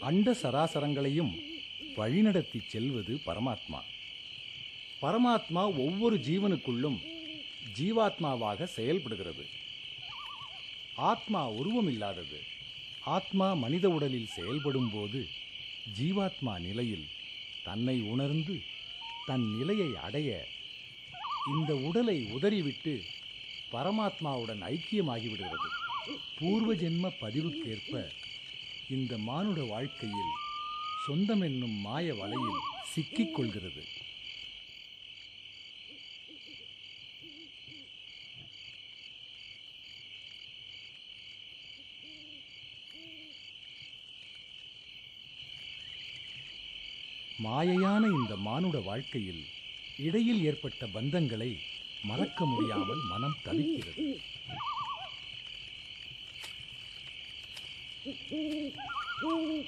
அண்ட சராசரங்களையும் வழிநடத்தி செல்வது பரமாத்மா. பரமாத்மா ஒவ்வொரு ஜீவனுக்குள்ளும் ஜீவாத்மாவாக செயல்படுகிறது. ஆத்மா உருவமில்லாதது. ஆத்மா மனித உடலில் செயல்படும் போது ஜீவாத்மா நிலையில் தன்னை உணர்ந்து தன் நிலையை அடைய இந்த உடலை உதறிவிட்டு பரமாத்மாவுடன் ஐக்கியமாகிவிடுகிறது. பூர்வ ஜென்ம பதிவுக்கேற்ப இந்த மானுட வாழ்க்கையில் சொந்தம் என்னும் மாய வலையில் சிக்கிக் கொள்கிறது. மாயையான இந்த மானுட வாழ்க்கையில் இடையில் ஏற்பட்ட பந்தங்களை மறக்க முடியாமல் மனம் தவிக்கிறது. இறந்தவங்களை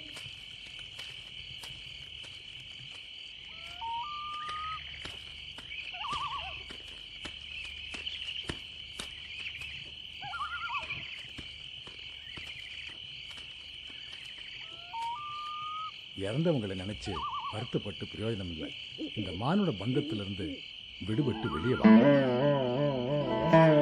நினைச்சு வருத்தப்பட்டு பிரயோஜனம் இல்லை. இந்த மானுட பந்தத்திலிருந்து விடுபட்டு வெளியே வாங்க.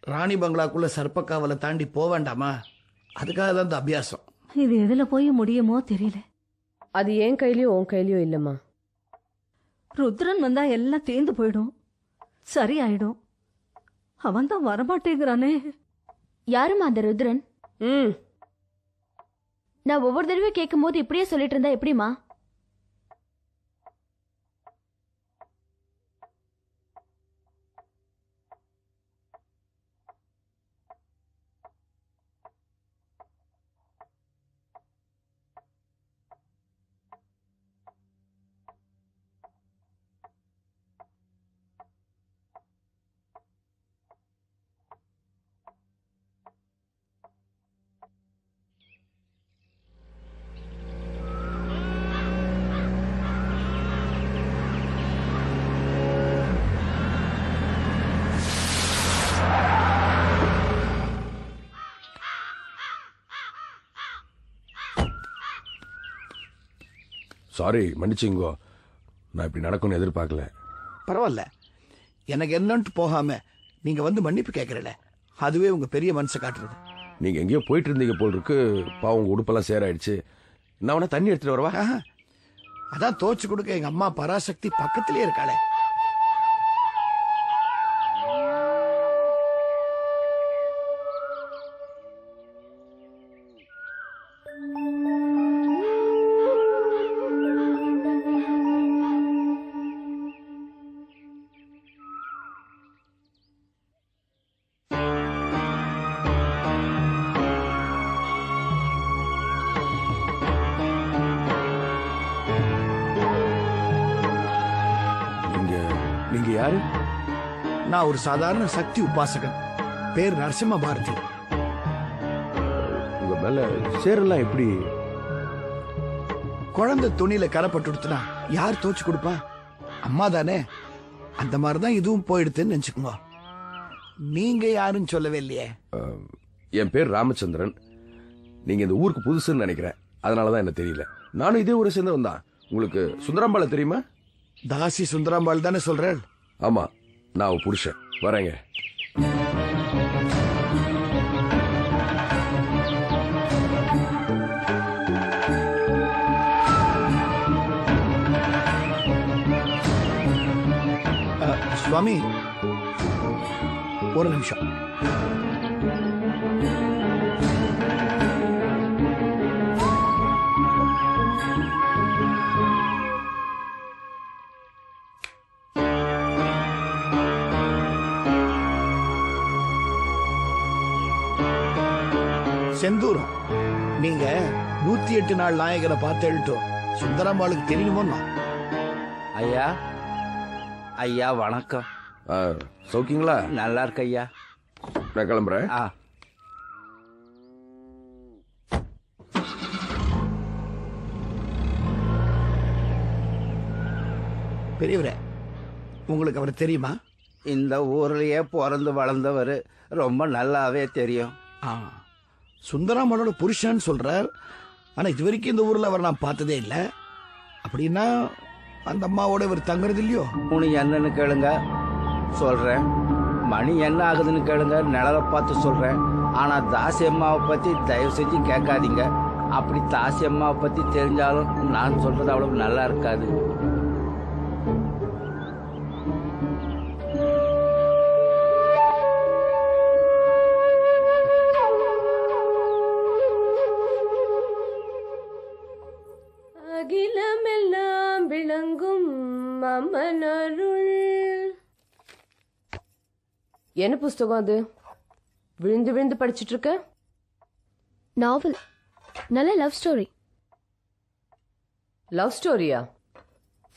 ராணி பங்களாக்குள்ள சர்ப்பக்காவலை தாண்டி போக வேண்டாமா? அதுக்காக தான் இந்த அபியாசம். இது எதுல போய் முடியுமோ தெரியல. அது என் கையிலயும் உன் கையிலயும் இல்லம்மா. ருத்ரன் வந்தா எல்லாம் தேர்ந்து போயிடும். சரியாயிடும். அவன் தான் வரமாட்டேங்கிறானே. யாரும்மா அந்த ருத்ரன்? ம். நான் ஒவ்வொரு தடவை கேட்கும்போது இப்படியே சொல்லிட்டு இருந்தா எப்படிமா சாரி மன்னிச்சுங்கோ. நான் இப்படி நடக்கும்னு எதிர்பார்க்கல. பரவாயில்ல. எனக்கு என்னன்ட்டு போகாம நீங்க வந்து மன்னிப்பு கேட்கறல. அதுவே உங்க பெரிய மனசை காட்டுறது. நீங்க எங்கேயோ போயிட்டு இருந்தீங்க போல் இருக்கு பாவம் உங்க உடுப்பெல்லாம் சேராயிடுச்சு. நான் வேணா தண்ணி எடுத்துட்டு வரவா. அதான் தோச்சு கொடுக்க எங்க அம்மா பராசக்தி பக்கத்திலே இருக்காளே. யாரு நான் ஒரு சாதாரண சக்தி உபாசகன். பேர் நரசிம்ம பாரதி. உங்க மேல சேரெல்லாம் எப்படி? குழந்தை துணியில கரைப்பட்டுடுத்துனா யார் தோச்சு கொடுப்பா? அம்மா தானே. அந்த மாதிரி தான் இதுவும் போயிடுதுன்னு நினைச்சுக்கோங்க. நீங்க யாருன்னு சொல்லவே இல்லையே. என் பேர் ராமச்சந்திரன். நீங்க இந்த ஊருக்கு புதுசுன்னு நினைக்கிறேன். அதனாலதான் என்ன தெரியல. நானும் இதே ஊரை சேர்ந்தவன் தான் உங்களுக்கு சுந்தராம்பாளை தெரியுமா? தாசி சுந்தராம்பாள் தானே சொல்றேன் ஆமா நான் அவ புருஷன். வரேங்க. சுவாமி ஒரு நிமிஷம். செந்தூரம். நீங்க நூத்தி எட்டு நாள் நாயகரை பார்த்து எழுட்டும் சுந்தராம்பாளுக்கு தெரியுமோ ஐயா ஐயா வணக்கம். சௌக்கியங்களா? நல்லா இருக்கு ஐயா. நான் கிளம்புறேன். ஆ. பெரியவரே உங்களுக்கு அவர் தெரியுமா? இந்த ஊர்லயே பிறந்து வளர்ந்தவர் ரொம்ப நல்லாவே தெரியும். ஆ. சுந்தராமனோட புருஷன் சொல்றார். ஆனா இது வரைக்கும் இந்த ஊர்ல அவர் நான் பார்த்ததே இல்லை. அப்படின்னா அந்த அம்மாவோட இவர் தங்குறது இல்லையோ? உனக்கு என்னன்னு கேளுங்க. சொல்றேன். மணி என்ன ஆகுதுன்னு கேளுங்க. நிழலை பார்த்து சொல்றேன். ஆனா தாசி அம்மாவை பத்தி தயவு செஞ்சு கேட்காதீங்க. அப்படி தாசி அம்மாவை பத்தி தெரிஞ்சாலும் நான் சொல்றது அவ்வளவு நல்லா இருக்காது. என்ன புஸ்தகம் அது? விழுந்து விழுந்து படிச்சிட்டு இருக்க நாவல். நல்ல லவ் ஸ்டோரி. லவ் ஸ்டோரியா?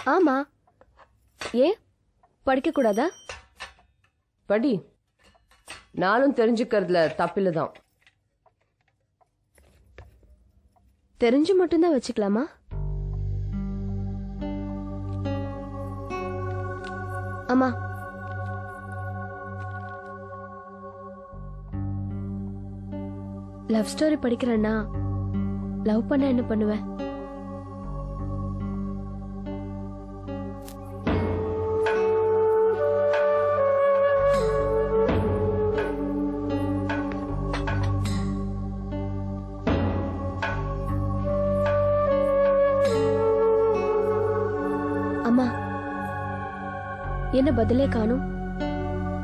ஆமா. ஏன் படிக்க கூடாதா? படி. நானும் தெரிஞ்சுக்கிறதுல தப்பில்ல தான். தெரிஞ்சு மட்டும்தான் வச்சுக்கலாமா? அம்மா லவ் ஸ்டோரி படிக்கிறேன்னா லவ் பண்ண என்ன பண்ணுவேன் அம்மா என்ன பதிலே காணும்?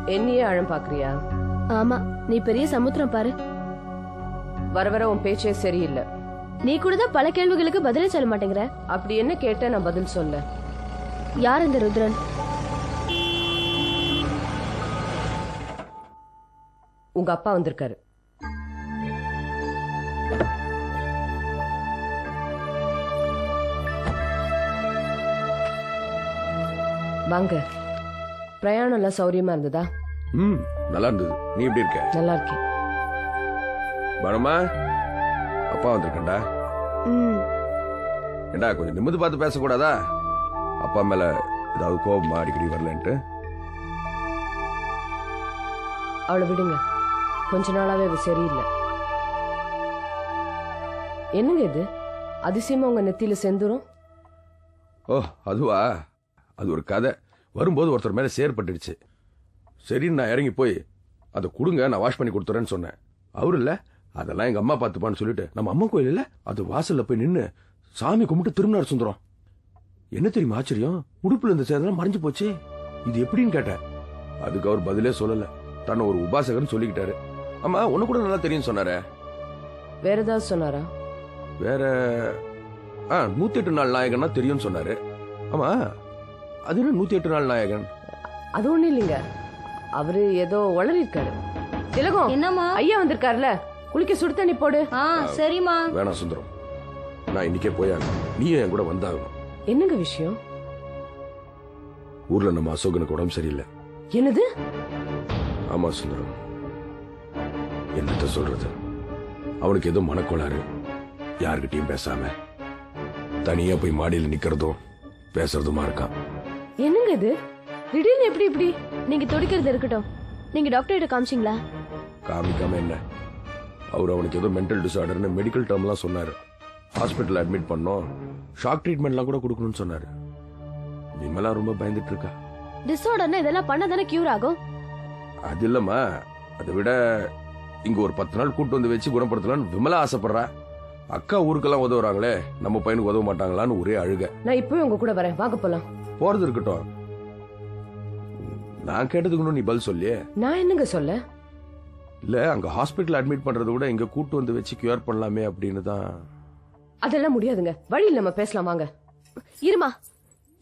என்னையே அழம் பாக்குறியா ஆமா நீ பெரிய சமுத்திரம் பாரு. வர வர உன் பேச்சே சரியில்லை. நீ கூட தான் பல கேள்விகளுக்கு பதிலே சொல்ல மாட்டேங்கிற? அப்படி என்ன கேட்ட நான் பதில் சொல்ல. யார் இந்த ருத்ரன்? உங்க அப்பா வந்திருக்காரு. வாங்க. பிரயாணம் எல்லாம் சௌரியமா இருந்ததா? ம் நல்லா இருந்தது. நீ எப்படி இருக்க? நல்லா இருக்கேன். பணமா அப்பா வந்திருக்கேன்டா. ம். ஏண்டா கொஞ்சம் நிமிந்து பார்த்து பேசக்கூடாதா? அப்பா மேல ஏதாவது கோபமா அடிக்கடி வரலன்ட்டு. அவளை விடுங்க. கொஞ்ச நாளாவே அவ சரியில்லை. என்னங்க இது? அதிசயமா உங்க நெத்தியில செந்துரும்? ஓ அதுவா? அது ஒரு கதை. வரும்போது ஒருத்தர் மேலே சேர்பட்டுடுச்சு சரின்னு நான் இறங்கி போய் அதை கொடுங்க நான் வாஷ் பண்ணி கொடுத்துறேன்னு சொன்னேன். அவரு இல்ல? அதெல்லாம் எங்க அம்மா பார்த்துப்பான்னு சொல்லிட்டு நம்ம அம்மா கோயில் இல்ல? அது வாசல்ல போய் நின்னு சாமி கும்பிட்டு திரும்பினார் சுந்தரம். என்ன தெரியுமா ஆச்சரியம்? உடுப்புல இருந்த சேதெல்லாம் மறைஞ்சு போச்சு. இது எப்படின்னு கேட்டேன். அதுக்கு அவர் பதிலே சொல்லல. தன்னை ஒரு உபாசகர்னு சொல்லிக்கிட்டாரு. ஆமா உன்னை கூட நல்லா தெரியும் சொன்னாரே. வேற ஏதாவது சொன்னாரா? வேற ஆ நூத்தி எட்டு நாள் நாயகன்னா தெரியும்னு சொன்னாரு. ஆமா அது என்ன நூத்தி எட்டு நாள் நாயகன்? அது ஒண்ணும் இல்லைங்க. அவரு ஏதோ உளறி இருக்காரு திலகம் என்னம்மா? ஐயா வந்திருக்காருல? குளிக்க சுடு தண்ணி போடு. ஆ சரிம்மா. வேணாம் சுந்தரம். நான் இன்னைக்கே போயாகணும். நீயும் என் கூட வந்தாகணும். என்னங்க விஷயம்? ஊர்ல நம்ம அசோகனுக்கு உடம்பு சரியில்லை. என்னது? ஆமா சுந்தரம். என்னத்த சொல்றது? அவனுக்கு ஏதோ மனக்கோளாறு. யாருக்கிட்டயும் பேசாம. தனியா போய் மாடியில் நிக்கிறதும் பேசுறதுமா இருக்கான். என்னங்க இது? திடீர்னு எப்படி இப்படி? நீங்க துடிக்கிறது இருக்கட்டும். நீங்க டாக்டர் கிட்ட காமிச்சிங்களா? காமிக்காம என்ன? அவர் அவனுக்கு ஏதோ மென்டல் டிசார்டர்னு மெடிக்கல் டேர்ம்லாம் சொன்னாரு. ஹாஸ்பிட்டல் அட்மிட் பண்ணோம். ஷாக் ட்ரீட்மெண்ட்லாம் கூட கொடுக்கணும்னு சொன்னாரு. விமலா ரொம்ப பயந்துட்டு இருக்கா. டிஸார்டர்னா இதெல்லாம் பண்ண தானே கியூர் ஆகும்? அது இல்லம்மா. அதை விட இங்க ஒரு பத்து நாள் கூட்டு வந்து வச்சு குணப்படுத்தலாம்னு விமலா ஆசைப்படுறா. அக்கா ஊருக்கெல்லாம் உதவுறாங்களே நம்ம பையனுக்கு உதவ மாட்டாங்களான்னு ஒரே அழுக. நான் இப்பவே உங்க கூட வரேன். வாங்க போலாம். போறது இருக்கட்டும். நான் கேட்டதுக்கு நீ பதில் சொல்லியே. நான் என்னங்க சொல்ல? இல்ல அங்க ஹாஸ்பிட்டல் அட்மிட் பண்றதை விட இங்க கூட்டு வந்து வச்சு கியூர் பண்ணலாமே அப்படின்னு தான். அதெல்லாம் முடியாதுங்க. வழியில் நம்ம பேசலாம் வாங்க. இருமா.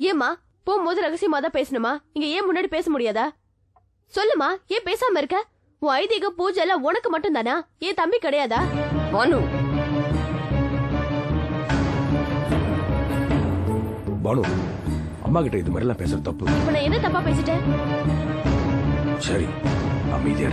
ஏம்மா போகும்போது ரகசியமா தான் பேசணுமா? இங்க ஏன் முன்னாடி பேச முடியாதா? சொல்லுமா ஏன் பேசாம இருக்க? உன் ஐதீக பூஜை எல்லாம் உனக்கு மட்டும் தானா ஏன் தம்பி கிடையாதா? பானு. பானு அம்மா கிட்ட இது மாதிரிலாம் பேசுறது தப்பு. இப்ப நான் என்ன தப்பா பேசிட்டேன்? சரி அமைதியா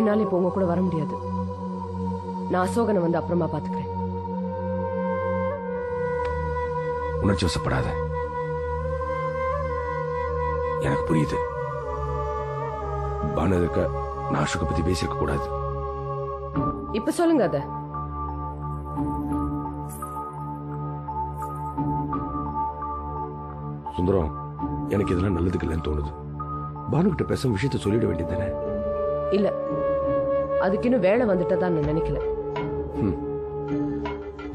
என்னால இப்போ உங்க கூட வர முடியாது. நான் அசோகனை வந்து அப்புறமா பாத்துக்கிறேன். உணர்ச்சி வசப்படாத. எனக்கு புரியுது. பானு இருக்க நான் அசோகை பத்தி பேசியிருக்க கூடாது. இப்ப சொல்லுங்க அத. சுந்தரம் எனக்கு இதெல்லாம் நல்லதுக்கு இல்லைன்னு தோணுது. பானு கிட்ட பேச விஷயத்த சொல்லிட வேண்டியது இல்ல. அதுக்கு இன்னும் வேலை வந்துட்டதா நான் நினைக்கல.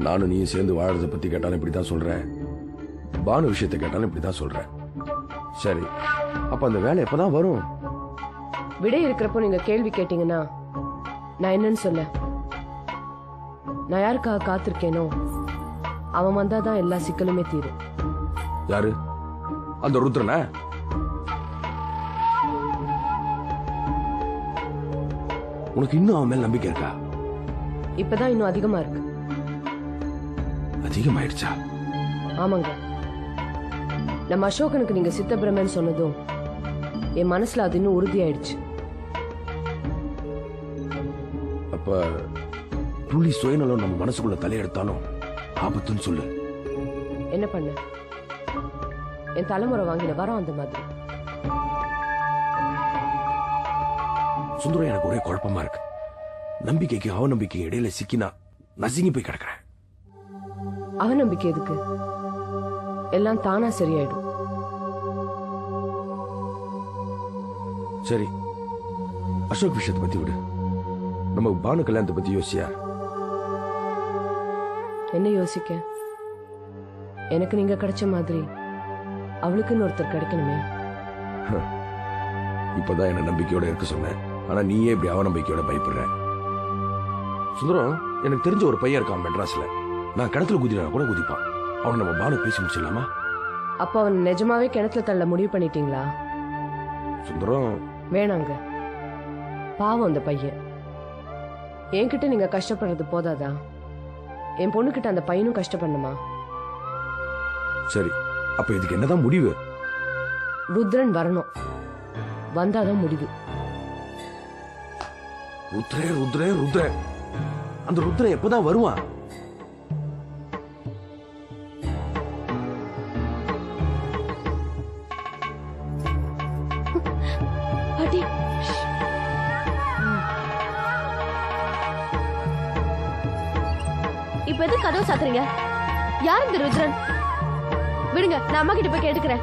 நானும் நீயும் சேர்ந்து வாழறத பத்தி கேட்டாலும் இப்படிதான் சொல்றேன். பானு விஷயத்தை கேட்டாலும் இப்படிதான் சொல்றேன். சரி அப்ப அந்த வேலை எப்பதான் வரும்? விடை இருக்கிறப்போ நீங்க கேள்வி கேட்டீங்கன்னா நான் என்னன்னு சொல்ல. நான் யாருக்காக காத்திருக்கேனோ அவன் வந்தாதான் எல்லா சிக்கலுமே தீரும். யாரு? அந்த ருத்ரனா? உனக்கு இன்னும் அவன் மேல நம்பிக்கை இருக்கா? இப்பதான் இன்னும் அதிகமா இருக்கு. அதிகமாயிடுச்சா? ஆமாங்க. நம்ம அசோகனுக்கு நீங்க சித்தபிரமன் சொன்னதும் என் மனசுல அது இன்னும் உறுதியாயிடுச்சு. அப்ப துளி சுயநலம் நம்ம மனசுக்குள்ள தலையெடுத்தாலும் ஆபத்துன்னு சொல்லு. என்ன பண்ண? என் தலைமுறை வாங்கின வரம் அந்த மாதிரி. சுந்தரம் எனக்கு ஒரே குழப்பமா இருக்கு. நம்பிக்கைக்கு அவநம்பிக்கைக்கு இடையில சிக்கினா நசுங்கி போய் கிடக்குறேன். அவநம்பிக்கை எதுக்கு? எல்லாம் தானா சரியாயிடும். சரி. அசோக் விஷயத்தை பத்தி விடு. நம்ம பானு கல்யாணத்தை பத்தி யோசியா? என்ன யோசிக்க? எனக்கு நீங்க கிடைச்ச மாதிரி அவளுக்குன்னு ஒருத்தர் கிடைக்கணுமே. இப்பதான் என்ன நம்பிக்கையோட இருக்க சொன்னேன். ஆனா நீயே இப்படி அவநம்பிக்கையோட பயப்படுற. சுந்தரம் எனக்கு தெரிஞ்ச ஒரு பையன் இருக்கான் மெட்ராஸ்ல. நான் கிணத்துல குதினா கூட குதிப்பான். அவனை நம்ம பானு பேசி முடிச்சிடலாமா? அப்ப அவன் நிஜமாவே கிணத்துல தள்ள முடிவு பண்ணிட்டீங்களா? சுந்தரம். வேணாங்க. பாவம் அந்த பையன். என்கிட்ட நீங்க கஷ்டப்படுறது போதாதா? என் பொண்ணுகிட்ட அந்த பையனும் கஷ்டப்படணுமா? சரி அப்ப இதுக்கு என்னதான் முடிவு? ருத்ரன் வரணும். வந்தாதான் முடிவு. ருத்ரே ருத்ரே ருத்ரே. அந்த ருத்ரன் எப்பதான் வருவான் இப்ப எதுக்கு கதவு சாத்துறீங்க? யார் இந்த ருத்ரன்? விடுங்க நான் அம்மா கிட்ட போய் கேட்டுக்கிறேன்.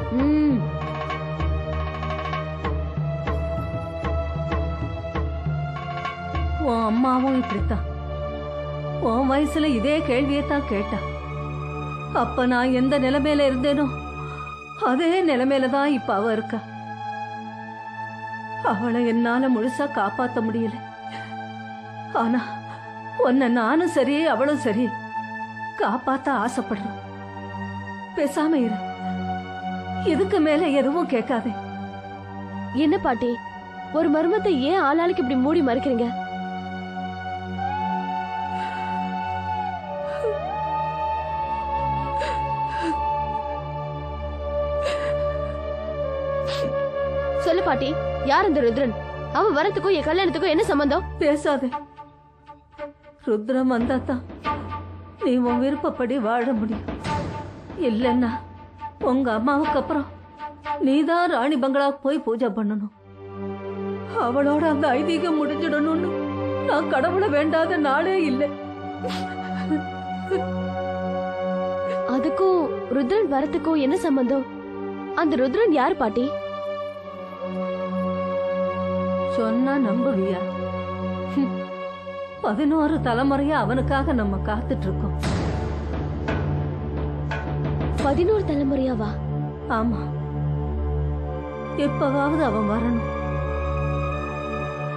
உன் அம்மாவும் இப்படித்தான். உன் வயசுல இதே கேள்வியை தான் கேட்டா. அப்ப நான் எந்த நிலைமையில இருந்தேனோ அதே நிலைமையில தான் இப்ப அவ இருக்கா. அவளை என்னால முழுசா காப்பாத்த முடியல. ஆனா உன்னை நானும் சரி அவளும் சரி காப்பாத்த ஆசைப்படுறோம் பேசாம இரு. இதுக்கு மேல எதுவும் கேட்காதே. என்ன பாட்டி? ஒரு மர்மத்தை ஏன் ஆளாளுக்கு இப்படி மூடி மறைக்கிறீங்க? பாட்டி யார் இந்த ருத்ரன்? அவன் வரத்துக்கும் என் கல்யாணத்துக்கும் என்ன சம்பந்தம்? பேசாதே. ருத்ரம் வந்தாதான் நீ உன் விருப்பப்படி வாழ முடியும். இல்லைன்னா உங்க அம்மாவுக்கு அப்புறம் நீதான் ராணி பங்களாவுக்கு போய் பூஜை பண்ணணும். அவளோட அந்த ஐதீகம் முடிஞ்சிடணும்னு நான் கடவுளை வேண்டாத நாளே இல்லை. அதுக்கும் ருத்ரன் வரத்துக்கும் என்ன சம்பந்தம்? அந்த ருத்ரன் யார் பாட்டி? சொன்னா நம்புவியா. பதினோரு தலைமுறையா அவனுக்காக நம்ம காத்துட்டு இருக்கோம் பதினோரு தலைமுறையாவா? ஆமா. எப்பவாவது அவன் வரணும்.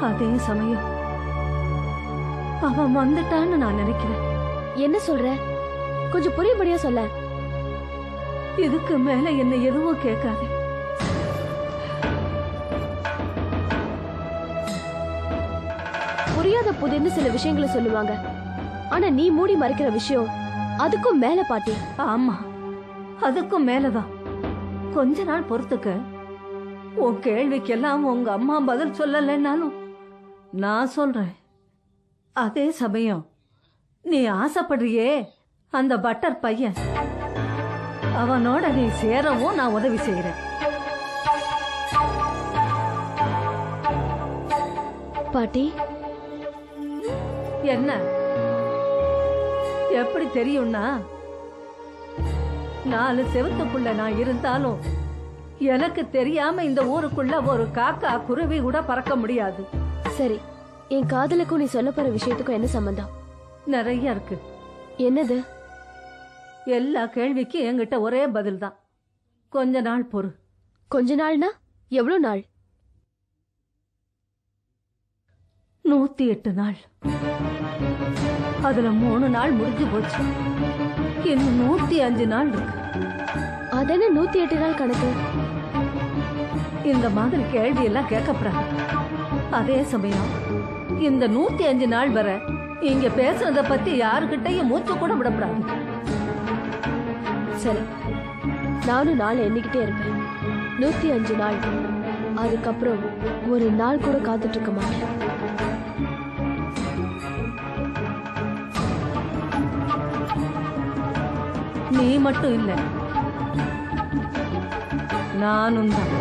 அதே சமயம் அவன் வந்துட்டான்னு நான் நினைக்கிறேன். என்ன சொல்ற? கொஞ்சம் புரியும்படியா சொல்ல இதுக்கு மேல என்ன எதுவும் கேட்காதே. புரியாத புதிர்னு சில விஷயங்களை சொல்லுவாங்க. ஆனா நீ மூடி மறைக்கிற விஷயம் அதுக்கும் மேல பாட்டி. ஆமா. அதுக்கும் மேலதான். கொஞ்ச நாள் பொறுத்துக்க உன் கேள்விக்கெல்லாம் உங்க அம்மா பதில் சொல்லலைன்னாலும் நான் சொல்றேன். அதே சமயம் நீ ஆசைப்படுறியே அந்த பட்டர் பையன். அவனோட நீ சேரவும் நான் உதவி செய்யறேன் பாட்டி என்ன? எப்படி தெரியும்னா நாலு செவத்துக்குள்ள நான் இருந்தாலும் எனக்கு தெரியாம இந்த ஊருக்குள்ள ஒரு காக்கா குருவி கூட பறக்க முடியாது. சரி என் காதலுக்கும் நீ சொல்ல போற விஷயத்துக்கும் என்ன சம்பந்தம்? நிறைய இருக்கு. என்னது? எல்லா கேள்விக்கும் என்கிட்ட ஒரே பதில் தான் கொஞ்ச நாள் பொறு. கொஞ்ச நாள்னா? எவ்வளவு நாள்? நூத்தி எட்டு நாள். அதுல மூணு நாள் முடிஞ்சு போச்சு. இன்னும் நூத்தி அஞ்சு நாள் இருக்கு. அதென்ன நூத்தி எட்டு நாள் கணக்கு? இந்த மாதிரி கேள்வி எல்லாம் கேட்கப்படாது. அதே சமயம் இந்த நூத்தி அஞ்சு நாள் வரை இங்க பேசுறத பத்தி யாருக்கிட்டையும் மூச்சு கூட விடக்கூடாது சரி நானும் நாள் எண்ணிக்கிட்டே இருப்பேன் நூத்தி அஞ்சு நாள். அதுக்கப்புறம் ஒரு நாள் கூட காத்துட்டு இருக்க மாட்டேன். நீ மட்டும் இல்லை. நானும் தான்